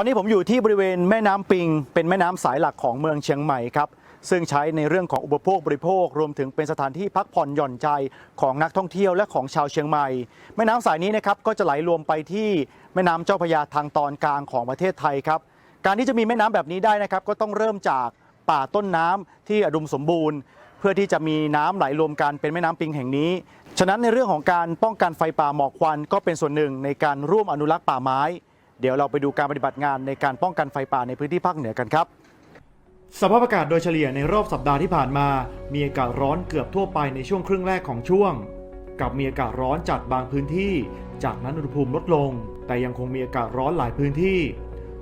อนนี้ผมอยู่ที่บริเวณแม่น้ำปิง เป็นแม่น้ำสายหลักของเมืองเชียงใหม่ครับซึ่งใช้ในเรื่องของอุปโภคบริโภค รวมถึงเป็นสถานที่พักผ่อนหย่อนใจของนักท่องเที่ยวและของชาวเชียงใหม่ แม่น้ำสายนี้นะครับก็จะไหลรวมไปที่แม่น้ำเจ้าพระยาทางตอนกลางของประเทศไทยครับการที่จะมีแม่น้ำแบบนี้ได้นะครับก็ต้องเริ่มจากป่าต้นน้ำที่อุดมสมบูรณ์ เพื่อที่จะมีน้ำไหลรวมกันเป็นแม่น้ำปิงแห่งนี้ฉะนั้นในเรื่องของการป้องกันไฟป่าหมอกควันก็เป็นส่วนหนึ่งในการร่วมอนุรักษ์ป่าไม้ เดี๋ยวเราไปดูการปฏิบัติงานในการป้องกันไฟป่าในพื้นที่ภาคเหนือกันครับ สภาพอากาศโดยเฉลี่ยในรอบสัปดาห์ที่ผ่านมา มีอากาศร้อนเกือบทั่วไปในช่วงครึ่งแรกของช่วง กับมีอากาศร้อนจัดบางพื้นที่ จากนั้นอุณหภูมิลดลง แต่ยังคงมีอากาศร้อนหลายพื้นที่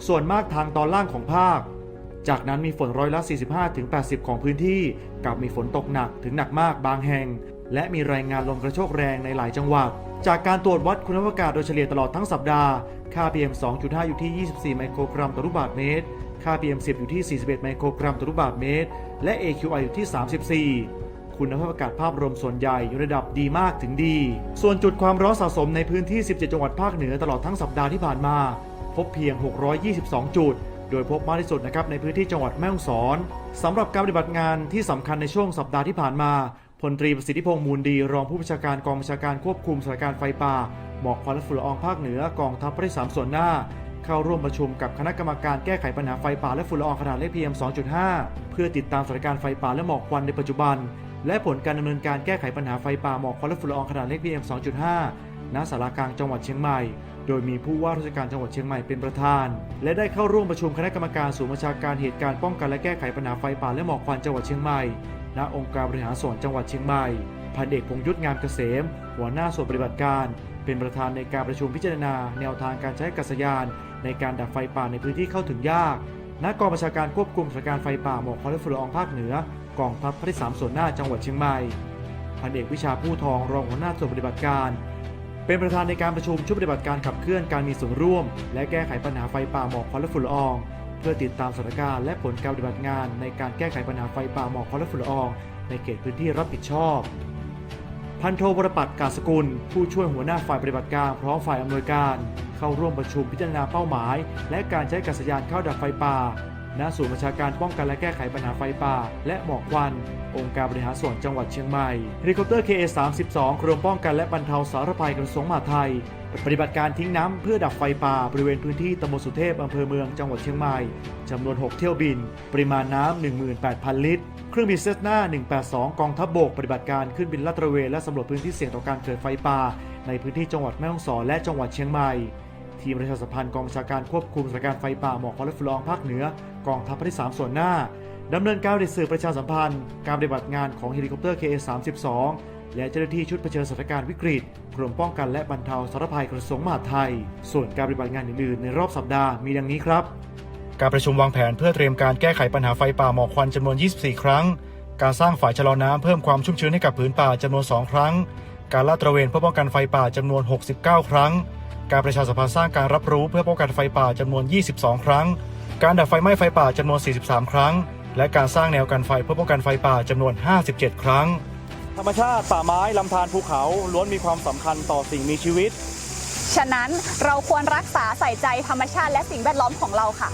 ส่วนมากทางตอนล่างของภาค จากนั้นมีฝนร้อยละ 45-80 ของพื้นที่ กับมีฝนตกหนักถึงหนักมากบางแห่ง และมีรายงานลมกระโชกแรงในหลายจังหวัด จากการตรวจวัดคุณภาพอากาศโดยเฉลี่ยตลอดทั้งสัปดาห์ ค่า PM 2.5 อยู่ที่ 24 ไมโครกรัมต่อลูกบาศก์เมตร ค่า PM 10 อยู่ที่ 41 ไมโครกรัมต่อลูกบาศก์เมตร และ AQI อยู่ที่ 34คุณภาพอากาศภาพรวมส่วนใหญ่อยู่ระดับดีมากถึงดี ส่วนจุดความร้อนสะสมในพื้นที่ 17 จังหวัดภาคเหนือตลอดทั้งสัปดาห์ที่ผ่านมา พบเพียง 622 จุด โดยพบมากที่สุดนะครับในพื้นที่จังหวัดแม่ฮ่องสอนสำหรับการปฏิบัติงานที่สำคัญในช่วงสัปดาห์ที่ผ่านมา พลตรีประสิทธิพงษ์มูลดี รองผู้บัญชาการกองบัญชาการควบคุมสถานการณ์ไฟป่าหมอกควันและฝุ่นละอองภาคเหนือกองทัพภาคที่สามส่วนหน้า เข้าร่วมประชุมกับคณะกรรมการแก้ไขปัญหาไฟป่าและฝุ่นละอองขนาดเล็ก PM 2.5 เพื่อติดตามสถานการณ์ไฟป่าและหมอกควันในปัจจุบัน และผลการดำเนินการแก้ไขปัญหาไฟป่าหมอกควันและฝุ่นละอองขนาดเล็ก PM 2.5 ณสารากลางจังหวัดเชียงใหม่ โดยมีผู้ว่าราชการจังหวัดเชียงใหม่เป็นประธาน และได้เข้าร่วมประชุมคณะกรรมการศูนย์บัญชาการเหตุการณ์ป้องกันและแก้ไขปัญหาไฟป่าและหมอกควันจังหวัดเชียงใหม่ ณองค์การบริหารส่วนจังหวัดเชียงใหม่พันเอกพงษ์ยุทธงามเกษม หัวหน้าส่วนปฏิบัติการ เป็นประธานในการประชุมพิจารณา แนวทางการใช้กัษยาน ในการดับไฟป่าในพื้นที่เข้าถึงยากณกองบัญชาการควบคุมสถานการณ์ไฟป่าหมอกควันและฝุ่นละอองภาคเหนือกองทัพภาคที่สามส่วนหน้าจังหวัดเชียงใหม่พันเอกวิชาผู้ทองรองหัวหน้าส่วนปฏิบัติการ เป็นประธานในการประชุมชุดปฏิบัติการขับเคลื่อนการมีส่วนร่วม และแก้ไขปัญหาไฟป่าหมอกควันและฝุ่นละออง เพื่อติดตามสถานการณ์และผลการปฏิบัติงานในการแก้ไขปัญหาไฟป่าหมอกควันและฝุ่นละออง ในเขตพื้นที่รับผิดชอบ พันโทวรปัตรกาสกุล ผู้ช่วยหัวหน้าฝ่ายปฏิบัติการพร้อมฝ่ายอำนวยการ เข้าร่วมประชุมพิจารณาเป้าหมาย และการใช้กัสยานเข้าดับไฟป่า ณศูนย์บัญชาการป้องกันและแก้ไขปัญหาไฟป่า และหมอกควัน องค์การบริหารส่วนจังหวัดเชียงใหม่เฮลิคอปเตอร์ KA-32 กรมป้องกันและบรรเทาสาธารณภัยกระทรวงมหาดไทย ปฏิบัติการทิ้งน้ำเพื่อดับไฟป่าบริเวณพื้นที่ตำบลสุเทพอำเภอเมืองจังหวัดเชียงใหม่จำนวน 6 เที่ยวบิน ปริมาณน้ำ18,000 ลิตรเครื่องบินเซสนา182 กองทัพบบก ปฏิบัติการขึ้นบินลาดตระเวนและสำรวจพื้นที่เสี่ยงต่อการเกิดไฟป่าในพื้นที่จังหวัดแม่ฮ่องสอนและจังหวัดเชียงใหม่ ทีมประชาสัมพันธ์กองบัญชาการควบคุมสถานการณ์ไฟป่าหมอกควันและฝุ่นละอองภาคเหนือกองทัพภาคที่ 3 ส่วนหน้าดำเนินการผลิตสื่อประชาสัมพันธ์ การปฏิบัติงานของเฮลิคอปเตอร์ KA-32 และเจ้าหน้าที่ชุดเผชิญสถานการณ์วิกฤตกรมป้องกันและบรรเทาสาธารณภัยกระทรวงมหาดไทย ส่วนการปฏิบัติงานอื่นๆ ในรอบสัปดาห์มีดังนี้ครับ การประชุมวางแผนเพื่อเตรียมการแก้ไขปัญหาไฟป่าหมอกควันจำนวน 24 ครั้ง การสร้างฝ่ายชะลอน้ำเพิ่มความชุ่มชื้นให้กับผืนป่าจำนวน 2 ครั้ง การลาดตระเวนเพื่อป้องกันไฟป่าจำนวน 69 ครั้ง การประชาสัมพันธ์สร้างการรับรู้เพื่อป้องกันไฟป่าจำนวน 22 ครั้ง การดับไฟไหม้ไฟป่าจำนวน 43 ครั้ง และการสร้างแนวกันไฟเพื่อป้องกันไฟป่าจำนวน 57 ครั้ง ธรรมชาติป่าไม้ลำธารภูเขาล้วนมีความสำคัญต่อสิ่งมีชีวิต ฉะนั้นเราควรรักษาใส่ใจธรรมชาติและสิ่งแวดล้อมของเราค่ะ